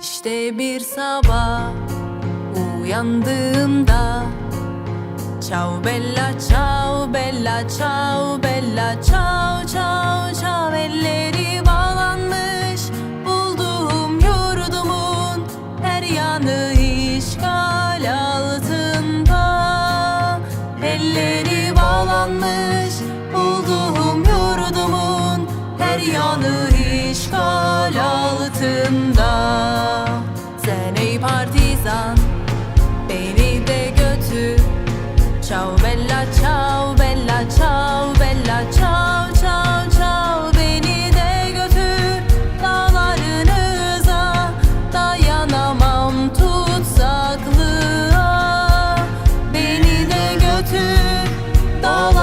İşte bir sabah uyandığımda Ciao bella ciao bella ciao bella ciao ciao ciao elleri bağlanmış bulduğum yurdumun her yanı işgal altında. Elleri bağlanmış bulduğum yurdumun her yanı işgal ciao bella ciao bella ciao bella ciao ciao ciao. Beni de götür dağlarınıza. Dayanamam tutsaklığa. Beni de götür dağlar